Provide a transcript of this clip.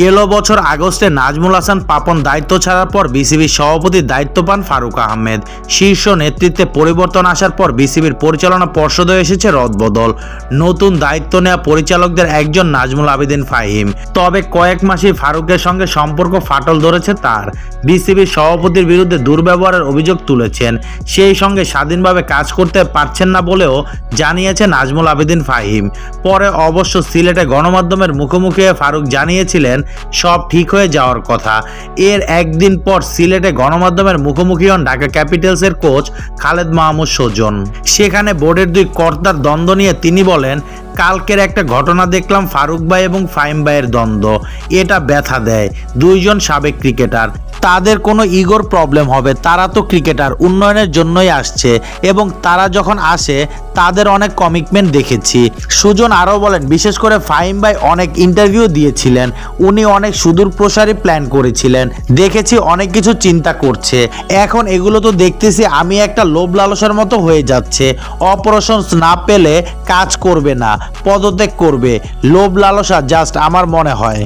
গেল বছর আগস্টে নাজমুল হাসান পাপন দায়িত্ব ছাড়ার পর বিসিবির সভাপতির দায়িত্ব পান ফারুক আহমেদ। শীর্ষ নেতৃত্বে পরিবর্তন আসার পর বিসিবির পরিচালনা পর্ষদে এসেছে রদবদল। নতুন দায়িত্ব নেওয়া পরিচালকদের একজন নাজমুল আবেদিন ফাহিম। তবে কয়েক মাসেই ফারুকের সঙ্গে সম্পর্ক ফাটল ধরেছে তার। বিসিবির সভাপতির বিরুদ্ধে দুর্ব্যবহারের অভিযোগ তুলেছেন। সেই সঙ্গে স্বাধীনভাবে কাজ করতে পারছেন না বলেও জানিয়েছে নাজমুল আবেদিন ফাহিম। পরে অবশ্য সিলেটে গণমাধ্যমের মুখোমুখি ফারুক জানিয়েছিলেন সব ঠিক হয়ে যাওয়ার কথা। এর একদিন পর সিলেটে গণমাধ্যমের মুখোমুখি হন ঢাকা ক্যাপিটালসের কোচ খালেদ মাহমুদ সজন। সেখানে বোর্ডের দুই কর্তার দ্বন্দ্ব নিয়ে তিনি বলেন, কালকের একটা ঘটনা দেখলাম ফারুক ভাই এবং ফাইম ভাইয়ের দ্বন্দ্ব। এটা ব্যথা দেয়। দুইজন সাবেক ক্রিকেটার। তাদের কোনো ইগোর প্রবলেম হবে। তারা তো ক্রিকেটার, উন্নয়নের জন্যই আসছে এবং তারা যখন আসে, তাদের অনেক কমিটমেন্ট দেখেছি। সুজন আরও বলেন, বিশেষ করে ফাহিম ভাই অনেক ইন্টারভিউ দিয়েছিলেন। উনি অনেক সুদূর প্রসারী প্ল্যান করেছিলেন। দেখেছি অনেক কিছু চিন্তা করছে। এখন এগুলো তো দেখতেছি, আমি একটা লোভ লালসার মতো হয়ে যাচ্ছে। অপারেশন না পেলে কাজ করবে না, পদত্যাগ করবে। লোভ লালসা জাস্ট আমার মনে হয়।